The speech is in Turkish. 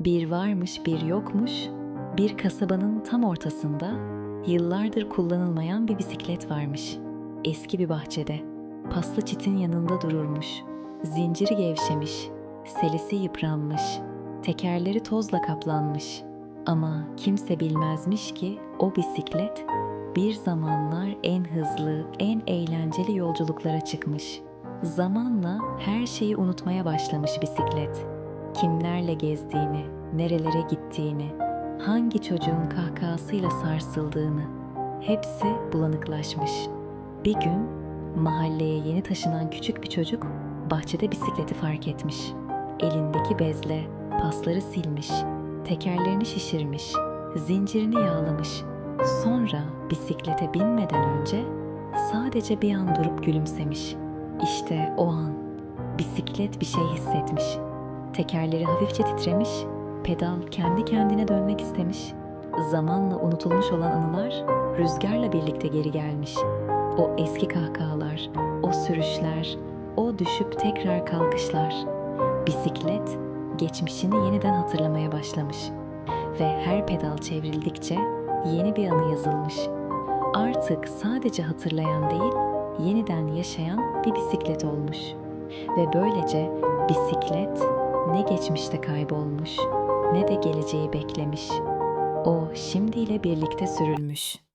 Bir varmış bir yokmuş, bir kasabanın tam ortasında yıllardır kullanılmayan bir bisiklet varmış. Eski bir bahçede, paslı çitin yanında dururmuş. Zinciri gevşemiş, selesi yıpranmış, tekerleri tozla kaplanmış. Ama kimse bilmezmiş ki o bisiklet bir zamanlar en hızlı, en eğlenceli yolculuklara çıkmış. Zamanla her şeyi unutmaya başlamış bisiklet kimlerle gezdiğini, nerelere gittiğini, hangi çocuğun kahkahasıyla sarsıldığını hepsi bulanıklaşmış. Bir gün mahalleye yeni taşınan küçük bir çocuk bahçede bisikleti fark etmiş. Elindeki bezle pasları silmiş, tekerlerini şişirmiş, zincirini yağlamış. Sonra bisiklete binmeden önce sadece bir an durup gülümsemiş. İşte o an bisiklet bir şey hissetmiş. Tekerleri hafifçe titremiş, pedal kendi kendine dönmek istemiş. Zamanla unutulmuş olan anılar rüzgarla birlikte geri gelmiş. O eski kahkahalar, o sürüşler, o düşüp tekrar kalkışlar. Bisiklet geçmişini yeniden hatırlamaya başlamış ve her pedal çevrildikçe yeni bir anı yazılmış. Artık sadece hatırlayan değil, yeniden yaşayan bir bisiklet olmuş. Ve böylece bisiklet ne geçmişte kaybolmuş ne de geleceği beklemiş. O şimdiyle birlikte sürülmüş.